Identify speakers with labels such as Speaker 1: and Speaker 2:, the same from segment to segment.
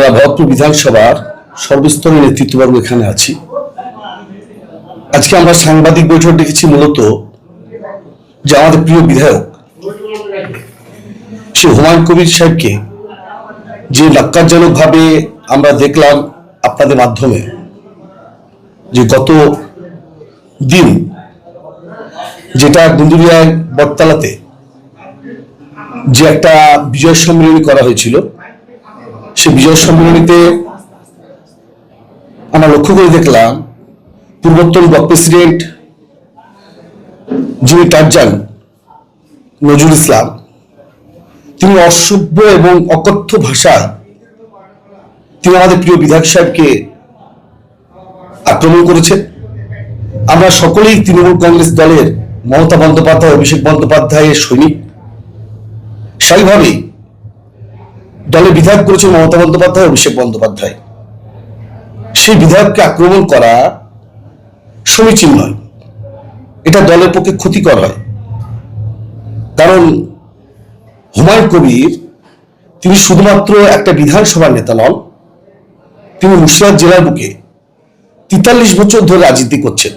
Speaker 1: আমরা ভরতপুর বিধানসভার সর্বস্তরের নেতৃত্ববর্গ এখানে আছি। আজকে আমরা সাংবাদিক বৈঠক ডেকেছি মূলত যে আমাদের প্রিয় বিধায়ক, সে হুমায়ুন কবির সাহেবকে যে ভাবে আমরা দেখলাম আপনাদের মাধ্যমে যে গত দিন যেটা গুন্দুরিয়ায় বটতলাতে যে একটা বিজয় সম্মেলনী করা হয়েছিল সে বিজয় সম্মেলনীতে আমরা লক্ষ্য করে দেখলাম পূর্বতন ব্লক প্রেসিডেন্ট যিনি টারজান নজরুল ইসলাম। তিনি অসভ্য এবং অকথ্য ভাষায় তিনি আমাদের প্রিয় বিধায়ক সাহেবকে আক্রমণ করেছেন। আমরা সকলেই তৃণমূল কংগ্রেস দলের মমতা বন্দ্যোপাধ্যায়, অভিষেক বন্দ্যোপাধ্যায়ের সৈনিক। স্বাভাবিকভাবেই দলে বিধায়ক করেছেন মমতা বন্দ্যোপাধ্যায়, অভিষেক বন্দ্যোপাধ্যায়। সেই বিধায়ককে আক্রমণ করা সমীচীন নয়। এটা দলের পক্ষে ক্ষতিকর হয়। কারণ হুমায়ুন কবির, তিনি শুধুমাত্র একটা বিধানসভার নেতা নন, তিনি মুর্শিদাবাদ জেলার বুকে তেতাল্লিশ বছর ধরে রাজনীতি করছেন।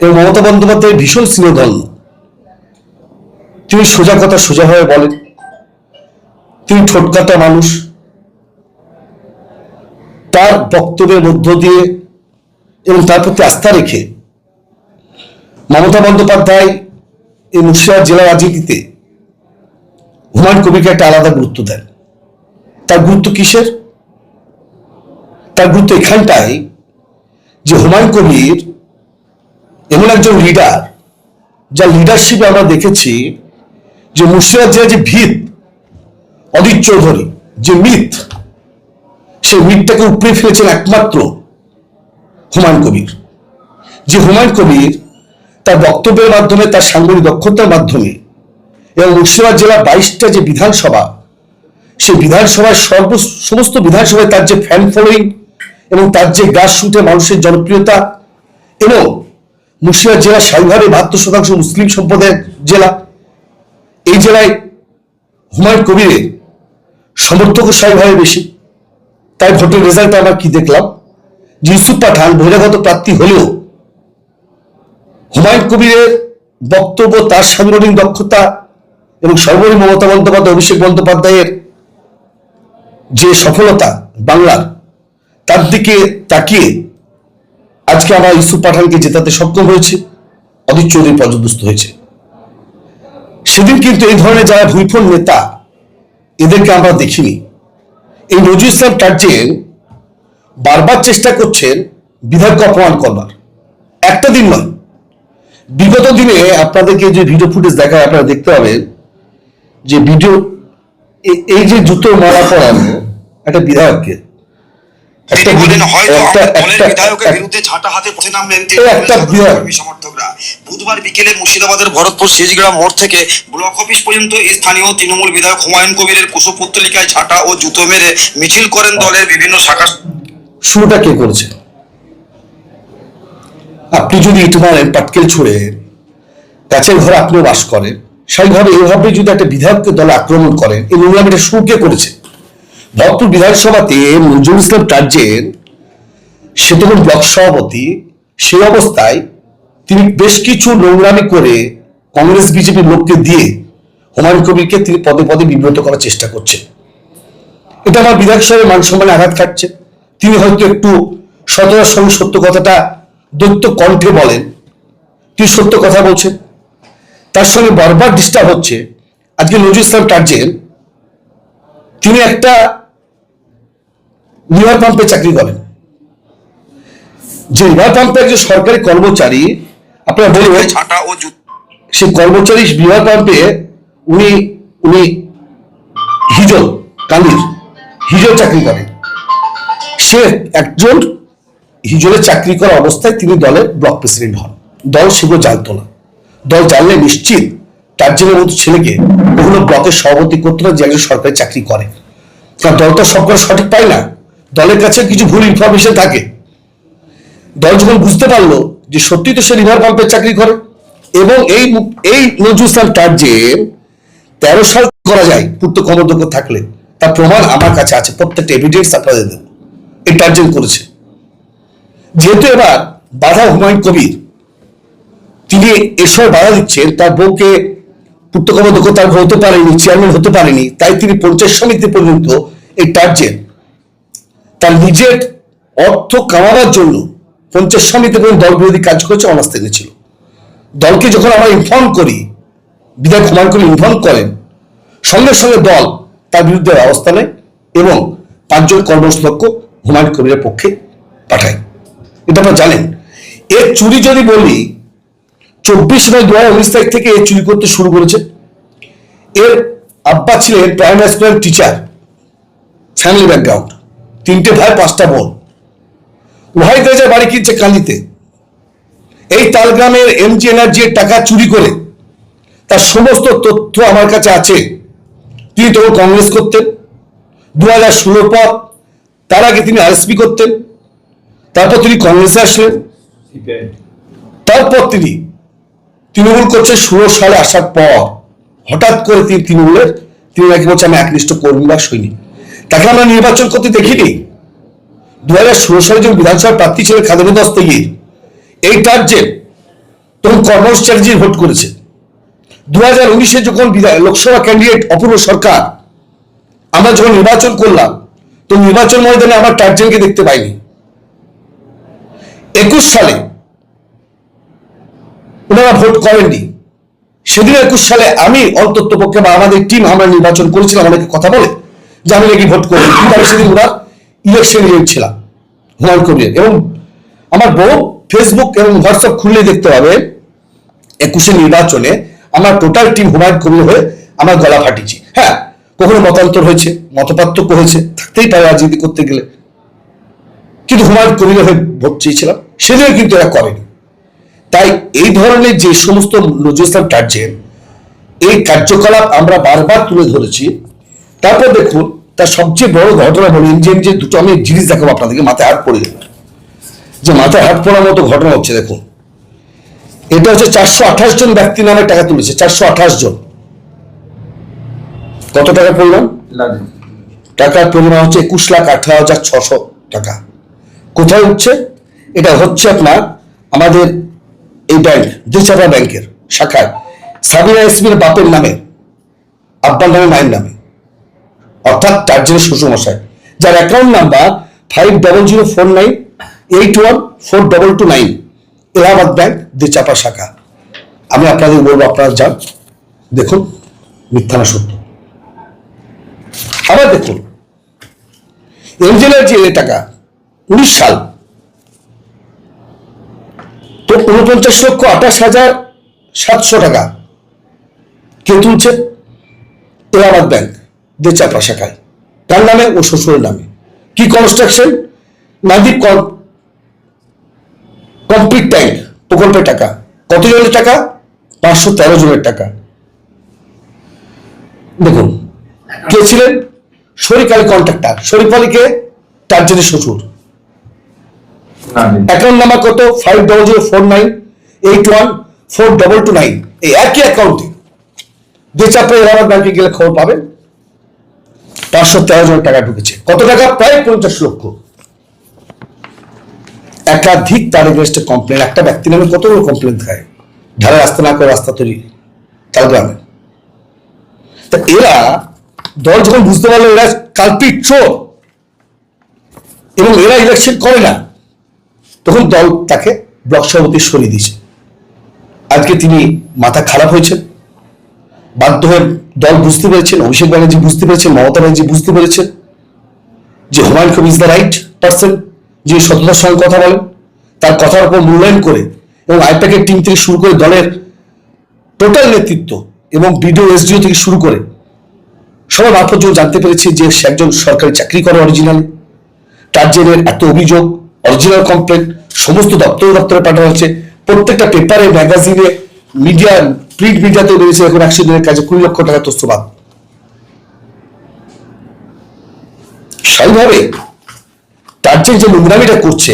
Speaker 1: এবং মমতা বন্দ্যোপাধ্যায়ের ভীষণ স্নেহধন্য। তিনি সোজা কথা সোজা হয়ে বলেন তিনি ঠোঁটকাটা মানুষ? তার বক্তব্যের মধ্য দিয়ে এবং তার প্রতি আস্থা রেখে মমতা বন্দ্যোপাধ্যায় এই মুর্শিদাবাদ জেলা রাজনীতিতে হুমায়ুন কবিরকে একটা আলাদা গুরুত্ব দেন। তার গুরুত্ব কিসের? তার গুরুত্ব এখানটাই যে হুমায়ুন কবির এমন একজন লিডার যার লিডারশিপে আমরা দেখেছি যে মুর্শিদাবাদ জেলার যে ভিত অদিত চৌধুরী, যে মিথ, সেই মিথটাকে উপড়ে ফেলেছেন একমাত্র হুমায়ুন কবির। যে হুমায়ুন কবির তার বক্তব্যের মাধ্যমে, তার সাংগঠনিক দক্ষতার মাধ্যমে এবং মুর্শিদাবাদ জেলার বাইশটা যে বিধানসভা, সেই বিধানসভায় সর্ব, সমস্ত বিধানসভায় তার যে ফ্যান ফলোয়িং এবং তার যে গাছ শুটে মানুষের জনপ্রিয়তা এবং মুর্শিদাবাদ জেলা স্বাভাবিকভাবে বাহাত্তর শতাংশ মুসলিম সম্প্রদায়ের জেলা, এই জেলায় হুমায়ুন কবিরের সমর্থক স্বাভাবিকভাবে বেশি। তাই ভোটের রেজাল্টে আমরা কি দেখলাম? যে ইউসুফ পাঠান বহিরাগত প্রার্থী হলেও হুমায়ুন কবিরের বক্তব্য, তার সাংগঠনিক দক্ষতা এবং সর্বোপরি মমতা বন্দ্যোপাধ্যায়, অভিষেক বন্দ্যোপাধ্যায়ের যে সফলতা বাংলার, তার দিকে তাকিয়ে আজকে আমরা ইউসুফ পাঠানকে জেতাতে সক্ষম হয়েছে। অদিত চৌধুরী পর্যদস্ত হয়েছে। সেদিন কিন্তু এই ধরনের যারা ভুইফোন নেতা এদেরকে আমরা দেখিনি। এই নজরুল ইসলাম টার্জেন বারবার চেষ্টা করছেন বিধায়ককে অপমান করবার। একটা দিন নয়। বিগত দিনে আপনাদেরকে যে ভিডিও ফুটেজ দেখায়, আপনারা দেখতে পাবেন যে ভিডিও এই যে জুতো মারা পড়ানো একটা বিধায়ককে
Speaker 2: তিনি বলেন হয়তো দলের বিধায়কের বিরুদ্ধে ঝাঁটা হাতে পথে নামলেন
Speaker 1: এই একটা বিধায়ক।
Speaker 2: কর্মী সমর্থকরা। বুধবার বিকেলে মুর্শিদাবাদের ভরতপুর শেষগ্রাম মোড় থেকে ব্লক অফিস পর্যন্ত স্থানীয় তৃণমূল বিধায়ক হুমায়ুন কবিরের কুশপুত্তলিকায় ঝাঁটা ও জুতো মেরে মিছিল করেন দলের বিভিন্ন শাখা
Speaker 1: শুরুটা কে করেছে? আপনি যদি মারেন পাটকেল ছুড়ে গাছের ঘরে আপনিও বাস করেন স্বাভাবিকভাবে এইভাবে যদি একটা বিধায়ককে দলে আক্রমণ করেন এই নোংরামিটা শুরু কে করেছে? ভরতপুর বিধানসভাতে মঞ্জুর ইসলাম টার্জেন, সে তখন ব্লক সভাপতি, সেই অবস্থায় তিনি বেশ কিছু নোংরামি করে কংগ্রেস বিজেপির লোককে দিয়ে হুমায়ুন কবিরকে তিনি পদে পদে বিব্রত করার চেষ্টা করছেন। এটা আমার বিধায়ক সাহেবের মান সম্মানে আঘাত খাচ্ছে। তিনি হয়তো একটু সততার সঙ্গে সত্য কথাটা দৈত্য কণ্ঠে বলেন। তিনি সত্য কথা বলছেন। তার সঙ্গে বারবার ডিস্টার্ব হচ্ছে। আজকে নজরুল ইসলাম টার্জেন, তিনি একটা লিভার পাম্পে চাকরি করেন। যে লিভার পাম্পে একজন সরকারি কর্মচারী আপনারা বলবেন
Speaker 2: ঝাঁটা ও
Speaker 1: সেই কর্মচারী বিভাগ পাম্পে উনি উনি হিজল কালির হিজল চাকরি করেন। সে একজন হিজলে চাকরি করা অবস্থায় তিনি দলের ব্লক প্রেসিডেন্ট হন। দল সেগুলো জানতো না। দল জানলে নিশ্চিত তার জন্য মতো ছেলেকে কখনো ব্লকের সভাপতি করতো না যে একজন সরকারি চাকরি করে। কারণ দল তো সব সঠিক পায় না। দলের কাছে কিছু ভুল ইনফরমেশন থাকে। দল যখন বুঝতে পারল যে সত্যি তো সে রিভার পাম্পের চাকরি করে, এবং এই এই নজরুল টার্জেন তেরো সাল করা যায় পূর্ত কমর্দক্ষ থাকলে। তার প্রমাণ আমার কাছে আছে, প্রত্যেকটা এভিডেন্স আপনাদের দেবো। এই টার্জেন করেছে। যেহেতু এবার বাধা হুমায়ুন কবির, তিনি এসব বাধা দিচ্ছেন, তার বউকে পুত্রকর্মদক্ষ তার হতে পারেনি চেয়ারম্যান হতে পারেনি, তাই তিনি পঞ্চায়েত সমিতি পর্যন্ত এই টার্জেন তার নিজের অর্থ কামাবার জন্য পঞ্চায়েত সমিতি পর্যন্ত দল বিরোধী কাজ করেছে অনাস্থা এনেছিল। দলকে যখন আমরা ইনফর্ম করি, বিধায়ক হুমায়ুন কবির ইনফর্ম করেন, সঙ্গে সঙ্গে দল তার বিরুদ্ধে ব্যবস্থা নেয় এবং পাঁচজন কর্মসদক্ষ হুমায়ুন কবিরের পক্ষে পাঠায়। এটা আপনারা জানেন। এর চুরি যদি বলি, চব্বিশ নয় দু হাজার উনিশ তারিখ থেকে এ চুরি করতে শুরু করেছে। এর আব্বা ছিলেন প্রাইমারি স্কুলের টিচার ফ্যামিলি ব্যাকগ্রাউন্ড। তিনটে ভাই পাঁচটা বোন। উভয় দেশের বাড়ি কিনছে কান্দিতে এই তালগ্রামের এমজি এনার্জির টাকা চুরি করে তার সমস্ত তথ্য আমার কাছে আছে। তিনি তখন কংগ্রেস করতেন। দু হাজার ষোলোর পর তার আগে তিনি আরএসপি করতেন। তারপর তিনি কংগ্রেসে আসলেন। তারপর তিনি তৃণমূল করছে ষোলো সালে আসার পর। হঠাৎ করে তিনি তৃণমূলের তিনি নাকি বলছে আমি একনিষ্ঠ কর্মী বা সৈনিক। তাকে আমরা নির্বাচন করতে দেখিনি। দু হাজার ষোলো সালে যখন বিধানসভার প্রার্থী ছিলেন খাদানি দস্তগীর এই টার্জেন তখন কর্মস চ্যাটার্জির ভোট করেছে। দু হাজার উনিশে যখন লোকসভা ক্যান্ডিডেট অপূর্ব সরকার, আমরা যখন নির্বাচন করলাম, তো নির্বাচন ময়দানে আমার টার্জেনকে দেখতে পাইনি। একুশ সালে ওনারা ভোট করেননি। সেদিন একুশ সালে আমি অন্তত পক্ষে বা আমাদের টিম আমরা নির্বাচন করেছিলাম অনেকে কথা বলে। যে আমি নাকি ভোট করি কিন্তু আমি সেদিন ওরা ইলেকশন এজেন্ট ছিলাম, হুমায়ুন কবির এবং আমার বউ ফেসবুক এবং হোয়াটসঅ্যাপ খুললে দেখতে পাবে, একুশে নির্বাচনে আমার টোটাল টিম হুমায়ুন কবির হয়ে আমার গলা ফাটিয়েছি। হ্যাঁ কখনো মতান্তর হয়েছে, মতপার্থক্য হয়েছে, থাকতেই পারে রাজনীতি করতে গেলে। কিন্তু হুমায়ুন কবির হয়ে ভোট চেয়েছিলাম, সেদিনও কিন্তু এরা করেনি। তাই এই ধরনের যে সমস্ত নজরুল ইসলাম টার্জেন, এই কার্যকলাপ আমরা বারবার তুলে ধরেছি তারপর দেখুন তার সবচেয়ে বড় ঘটনা বলি যে যে দুটো আমি জিনিস দেখাবো আপনাদেরকে মাথায় হাত পড়ে যে মাথায় হাত পড়ার মতো ঘটনা হচ্ছে দেখুন। এটা হচ্ছে চারশো আঠাশ জন ব্যক্তি নামে টাকা তুলেছে চারশো আঠাশ জন। কত টাকা পরিমাণ টাকার পরিমাণ হচ্ছে একুশ লাখ আঠারো হাজার ছশো টাকা। কোথায় হচ্ছে? এটা হচ্ছে আপনার আমাদের এই ব্যাংক দুইচাপা ব্যাংকের শাখায়। সাবিনা ইসমির বাপের নামে আব্বার নামে মায়ের নামে। অর্থাৎ টার্জেনের শ্বশুরমশাই, যার account number five double zero four nine eight one four double two nine Allahabad bank দুইচাপা শাখা। আমি আপনাদের বলব, আপনারা যান, দেখুন, মিথ্যা না সত্য। আবার দেখুন এঞ্জেলের যে টাকা, উনিশ সাল। তো উনপঞ্চাশ লক্ষ আঠাশ হাজার সাতশো টাকা কে তুলছে? এলাহাবাদ ব্যাংক দেচাপা শাখায় তার নামে ও শ্বশুরের নামে। কি কনস্ট্রাকশন নাদীপ কমপ্লিট ট্যাঙ্ক প্রকল্পের টাকা। কত জনের টাকা? পাঁচশো তেরো জনের টাকা। দেখুন কে ছিলেন? শরীফ আলী কন্ট্রাক্টর শরীফ আলীকে টার্জেনের শ্বশুর। অ্যাকাউন্ট নাম্বার কত? Five double zero four nine eight one four double two nine এই একই অ্যাকাউন্টে যে চাপে এলাহাবাদ ব্যাংকে গেলে খবর পাবেন। পাঁচশো তেরো জন টাকা ঢুকেছে। কত টাকা? প্রায় পঞ্চাশ লক্ষ। একাধিক তার এগেনস্টে কমপ্লেন একটা ব্যক্তি নামে কতগুলো কমপ্লেন থাকে ধারে রাস্তা না করে রাস্তা তৈরি। তালগ্রামে তা এরা দল যখন বুঝতে পারল এরা কালপিট চোর। এবং এরা ইলেকশন করে না। তখন দল তাকে ব্লক সভাপতি সরিয়ে দিয়েছে। আজকে তিনি মাথা খারাপ হয়েছেন। বাধ্য হয়ে দল বুঝতে পেরেছেন, অভিষেক ব্যানার্জি বুঝতে পেরেছেন, মমতা ব্যানার্জি বুঝতে পেরেছেন যে Humayun Kabir is the right person যে সততার সঙ্গে কথা বলেন, তার কথার উপর মূল্যায়ন করে এবং আইপ্যাকের টিম থেকে শুরু করে দলের টোটাল নেতৃত্ব এবং বিডিও, এসডিও থেকে শুরু করে সবার মারফত জানতে পেরেছে যে সে একজন সরকারি চাকরি করে অরিজিনালি টার্জেনের এত অভিযোগ অরিজিনাল কমপ্লেন সমস্ত দপ্তরে দপ্তরে পাঠানো হচ্ছে প্রত্যেকটা পেপারে ম্যাগাজিনে মিডিয়া প্রিন্ট মিডিয়াতে বেরিয়েছে এখন একশো দিনের কাজে কুড়ি লক্ষ টাকা তস্যবাদ স্বাভাবিকভাবে টার্জেন যে নোংরামিটা করছে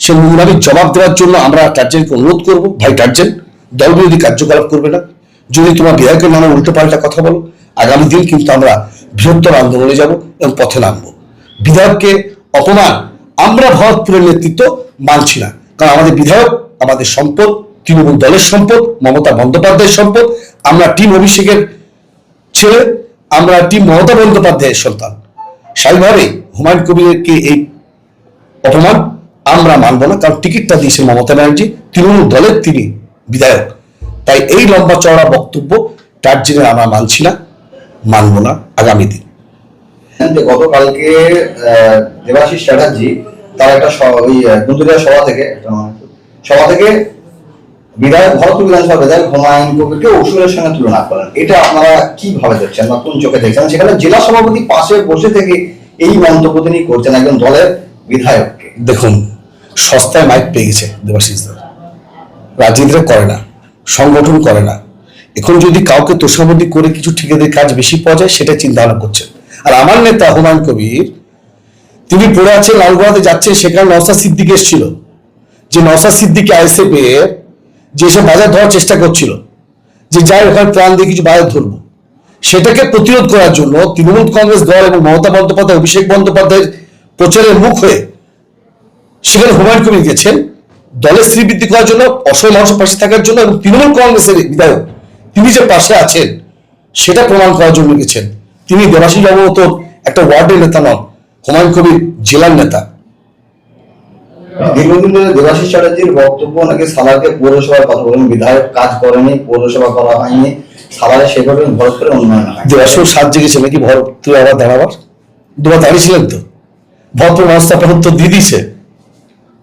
Speaker 1: সে নোংরামির জবাব দেওয়ার জন্য আমরা টার্জেনকে অনুরোধ করব। ভাই টার্জেন দল বিরোধী কার্যকলাপ করবে না। যদি তোমার বিধায়কের নামে উল্টো পাল্টা কথা বলো, আগামী দিন কিন্তু আমরা বৃহত্তর আন্দোলনে যাব এবং পথে নামবো। বিধায়ককে অপমান আমরা ভরতপুরের নেতৃত্ব মানছি না। কারণ আমাদের বিধায়ক, আমাদের সম্পদ তৃণমূল দলের সম্পদ, মমতা বন্দ্যোপাধ্যায়ের সম্পদ, আমরা টিম অভিষেকের ছেলে, আমরা টিম মমতা বন্দ্যোপাধ্যায়ের সন্তান। স্বাভাবিকভাবে হুমায়ুন কবিরকে এই অপমান আমরা মানব না, কারণ টিকিটটা দিয়েছেন মমতা ব্যানার্জি, তৃণমূল দলের তিনি বিধায়ক। তাই এই লম্বা চওড়া বক্তব্য তার জন্য আমরা মানছি না, মানব না আগামী দিন।
Speaker 3: যে গতকালকে দেবাশিস চ্যাটার্জি, তার একটা ওই সভা থেকে সভা থেকে বিধায়ক ভরতপুর বিধানসভা বিধায়ক হুমায়ুন কবিরকে অসুরের সঙ্গে তুলনা করেন। এটা আপনারা কীভাবে দেখছেন বা কোন চোখে দেখছেন? সেখানে জেলা সভাপতি পাশে বসে থেকে এই মন্তব্য তিনি করছেন একজন দলের বিধায়ককে।
Speaker 1: দেখুন, সস্তায় মাইক পেয়ে গেছে দেবাশিস দা। রাজনীতিটা করে না, সংগঠন করে না। এখন যদি কাউকে তোষামদি করে কিছু ঠিকাদের কাজ বেশি পাওয়া যায়, সেটা চিন্তা ভাবনা করছে আর আমার নেতা হুমায়ুন কবির, তিনি পড়ে আছেন লালগোয়াতে যাচ্ছেন, সেখানে নওসা সিদ্দিক এসেছিল। যে নওসা সিদ্দিকে আইসে পেয়ে যে সব বাজার ধরার চেষ্টা করছিল, যে যাই ওখানে প্রাণ দিয়ে কিছু বাজার ধরবো। সেটাকে প্রতিরোধ করার জন্য তৃণমূল কংগ্রেস দল এবং মমতা বন্দ্যোপাধ্যায়, অভিষেক বন্দ্যোপাধ্যায়ের প্রচারের মুখ হয়ে সেখানে হুমায়ুন কবির গেছেন। দলের শ্রীবৃদ্ধি করার জন্য, অসহায় মানুষের পাশে থাকার জন্য এবং তৃণমূল কংগ্রেসের বিধায়ক, তিনি যে পাশে আছেন, সেটা প্রমাণ করার জন্য গেছেন। তিনি দেবাশী বাবু একটা ওয়ার্ডের নেতা নন, হুমায়ুন কবির জেলার নেতা।
Speaker 3: দীর্ঘদিন ধরে দেবাশিস চ্যাটার্জির বক্তব্য নাকি সালারকে পৌরসভার কথা বলেন, বিধায়ক কাজ করেনি, পৌরসভা করা হয়নি সালারে সেভাবে ভরতপুরে উন্নয়ন হয়।
Speaker 1: দেবাশীর সাত জেগেছে নাকি ভর তুই আবার দাঁড়াবার দুবার দাঁড়িয়েছিলেন তো। মানুষটা আপনার উত্তর দিয়ে দিয়েছে।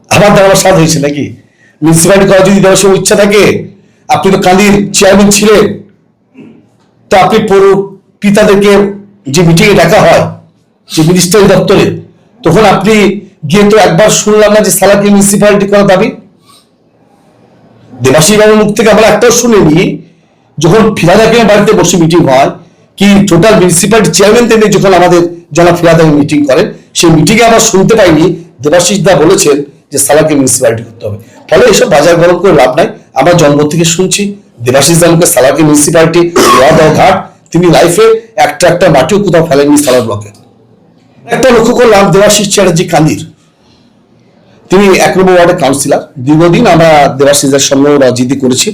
Speaker 1: আবার দাঁড়াবার স্বাদ হয়েছে নাকি? মিউনিসিপালিটি করার যদি সময় ইচ্ছা থাকে, আপনি তো কান্দির চেয়ারম্যান ছিলেন। তো আপনি পৌর পিতাদেরকে যে মিটিংয়ে ডাকা হয়, যে মিনিস্টারি দপ্তরে, তখন আপনি গিয়ে তো একবার শুনলাম না যে সালাকে মিউনিসিপালিটি করার দাবি। দেবাশী বাবুর মুখ থেকে আমরা একটাও শুনিনি যখন ফিরাদাকে বাড়িতে বসে মিটিং হয়, কি টোটাল মিউনিসিপালিটি চেয়ারম্যান থেকে যখন আমাদের জনা ফিরাদাকে মিটিং করেন, সেই মিটিংয়ে আমরা শুনতে পাইনি দেবাশিস দা বলেছেন যে সালাকে মিউনিসিপালিটি করতে হবে। ফলে এসব বাজার গরম করে লাভ নাই, আমরা জন্ম থেকে শুনছি দেবাশিস দা মুখে সালাকে মিউনিসিপালিটি ওয়াদ ও ঘাট, তিনি লাইফে একটা একটা মাটিও কোথাও ফেলেননি সালার ব্লকে একটা লক্ষ্য করলাম দেবাশিস চ্যাটার্জি কান্দির। তিনি এক নম্বর ওয়ার্ডের কাউন্সিলর দীর্ঘদিন আমরা দেবাশিসের সঙ্গে রাজনীতি করেছি।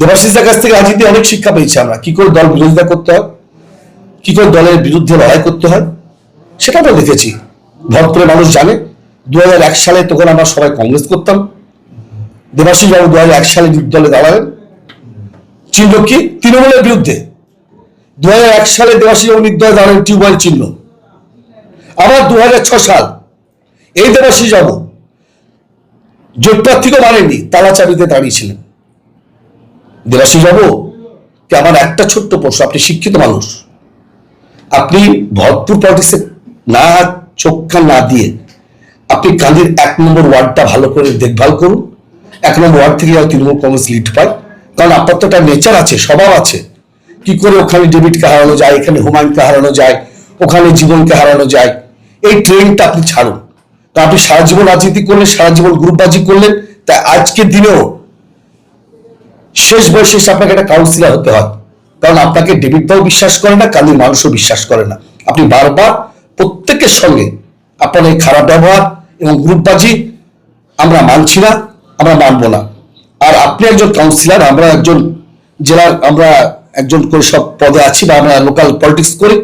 Speaker 1: দেবাশিসের কাছ থেকে রাজনীতি অনেক শিক্ষা পেয়েছি আমরা। কি করে দল বিরোধিতা করতে হয়? কি করে দলের বিরুদ্ধে লড়াই করতে হয়? সেটা আমরা দেখেছি। ভরতপুরের মানুষ জানে দু হাজার এক সালে তখন আমরা সবাই কংগ্রেস করতাম। দেবাশিস বাবু দু হাজার এক সালে দলে দাঁড়ালেন। চিহ্ন কি তৃণমূলের বিরুদ্ধে। দু হাজার এক সালে দেবাশিস বাবু নির্দয় দাঁড়ালেন টিউবওয়েল চিহ্ন। আবার দু সাল এই দেবাশিস বাবু জোট প্রার্থীকেও মানেননি তালা চাবিতে দাঁড়িয়েছিলেন। দেবাশিস বাবু কি আমার একটা ছোট্ট প্রশ্ন, আপনি শিক্ষিত মানুষ। আপনি ভরপুর পলিটিক্সে না চোখ না দিয়ে আপনি কান্দির এক নম্বর ওয়ার্ডটা ভালো করে দেখভাল করুন। এক নম্বর ওয়ার্ড থেকে যাও তৃণমূল কংগ্রেস লিড পায়। কারণ আপনার তো একটা নেচার আছে, স্বভাব আছে। কি করে ওখানে ডেবিটকে হারানো যায়, এখানে হুমায়ুনকে হারানো যায়, ওখানে জীবনকে হারানো যায়, এই ট্রেনটা আপনি ছাড়ুন। তা আপনি সারা জীবন রাজনীতি করলেন, সারা জীবন গ্রুপবাজি করলেন তাই আজকের দিনেও শেষ বয়সে এসে আপনাকে একটা কাউন্সিলর হতে হয়। কারণ আপনাকে ডেভিডটাও বিশ্বাস করে না কালির মানুষও বিশ্বাস করে না। আপনি বারবার প্রত্যেকের সঙ্গে আপনার এই খারাপ ব্যবহার এবং গ্রুপবাজি আমরা মানছি না, আমরা মানব না। আর আপনি একজন কাউন্সিলর আমরা একজন জেলার, আমরা একজন করে সব পদে আছি বা আমরা লোকাল পলিটিক্স করি।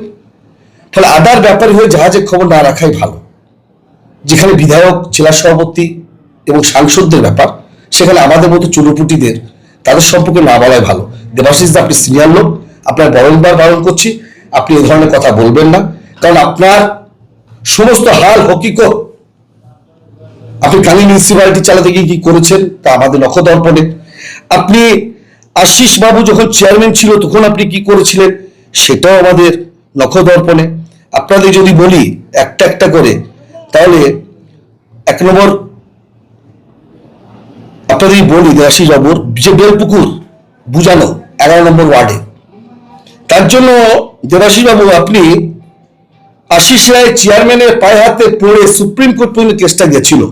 Speaker 1: তাহলে আদার ব্যাপারে হয়ে জাহাজের খবর না রাখাই ভালো। যেখানে বিধায়ক, জেলা সভাপতি এবং সাংসদদের ব্যাপার, সেখানে আমাদের মতো চুলোপুটিদের তাদের সম্পর্কে না বলাই ভালো। দেবাশিস দা, আপনি সিনিয়র লোক, আপনার বারংবার বারণ করছি, আপনি এ ধরনের কথা বলবেন না, কারণ আপনার সমস্ত হাল হকিকত আপনি কালী মিউনিসিপ্যালিটি চালাতে গিয়ে কি করেছেন, তা আমাদের লক্ষ্য দর্পণে আপনি আশিস বাবু যখন চেয়ারম্যান ছিল, তখন আপনি কি করেছিলেন, সেটাও আমাদের লক্ষ্য দর্পণে আপনাদের যদি বলি, একটা একটা করে তাহলে এক নম্বর আপনাদের বলি দেশি বাবুর যে বেলপুকুর বুঝানো এগারো নম্বর ওয়ার্ডে। তার জন্য দেবাশী বাবু, আপনি আশিস রায় চেয়ারম্যানের পায়ে হাতে পড়ে সুপ্রিম কোর্ট পর্যন্ত কেসটা গেছিল।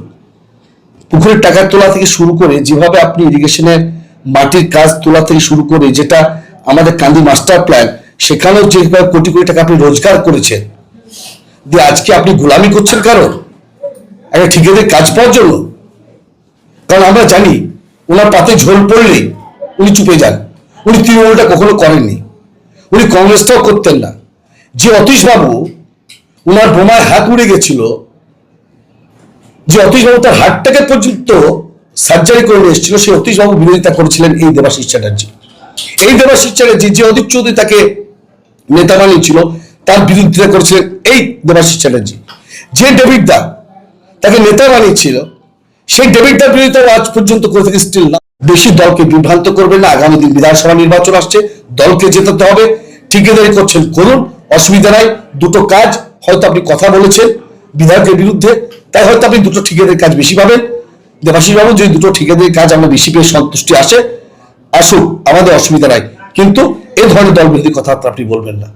Speaker 1: পুকুরের টাকা তোলা থেকে শুরু করে যেভাবে আপনি ইরিগেশনের মাটির কাজ তোলা থেকে শুরু করে যেটা আমাদের কান্দি মাস্টার প্ল্যান সেখানেও যে কয়েক কোটি কোটি টাকা আপনি রোজগার করেছেন দিয়ে আজকে আপনি গোলামি করছেন কারণ? একটা ঠিকাদের কাজ পাওয়ার জন্য? কারণ আমরা জানি, ওনার পাতে ঝোল পড়লে উনি চুপে যান। উনি তৃণমূলটা কখনো করেননি। উনি কংগ্রেসটাও করতেন না। যে অতীশ বাবু ওনার বোমায় হাত উড়ে গেছিল, যে অতীশ বাবু তার হাতটাকে পর্যন্ত সার্জারি করে এসেছিল, সেই অতীশ বাবু বিরোধিতা করেছিলেন এই দেবাশিস চ্যাটার্জি। এই দেবাশিস চ্যাটার্জি যে অধীর চৌধুরী তাকে নেতা বানিয়েছিল তার বিরোধিতা করেছিলেন এই দেবাশিস চ্যাটার্জি। যে ডেভিড দা তাকে নেতা বানিয়েছিল, সেই ডেভিড দার বিরোধিতা আজ পর্যন্ত করে স্টিল না। বেশি দলকে বিভ্রান্ত করবেন না, আগামী দিন বিধানসভা নির্বাচন আসছে, দলকে জেতাতে হবে। ঠিকাদারি করছেন করুন, অসুবিধা নাই, দুটো কাজ, হয়তো আপনি কথা বলেছেন বিধায়কের বিরুদ্ধে, তাই হয়তো আপনি দুটো ঠিকাদের কাজ বেশি পাবেন। দেবাশিস বাবু, যদি দুটো ঠিকাদের কাজ আমরা বেশি পেয়ে সন্তুষ্টি আসে, আসুক, আমাদের অসুবিধা নাই। কিন্তু এ ধরনের দল বিরোধী কথাবার্তা আপনি বলবেন না।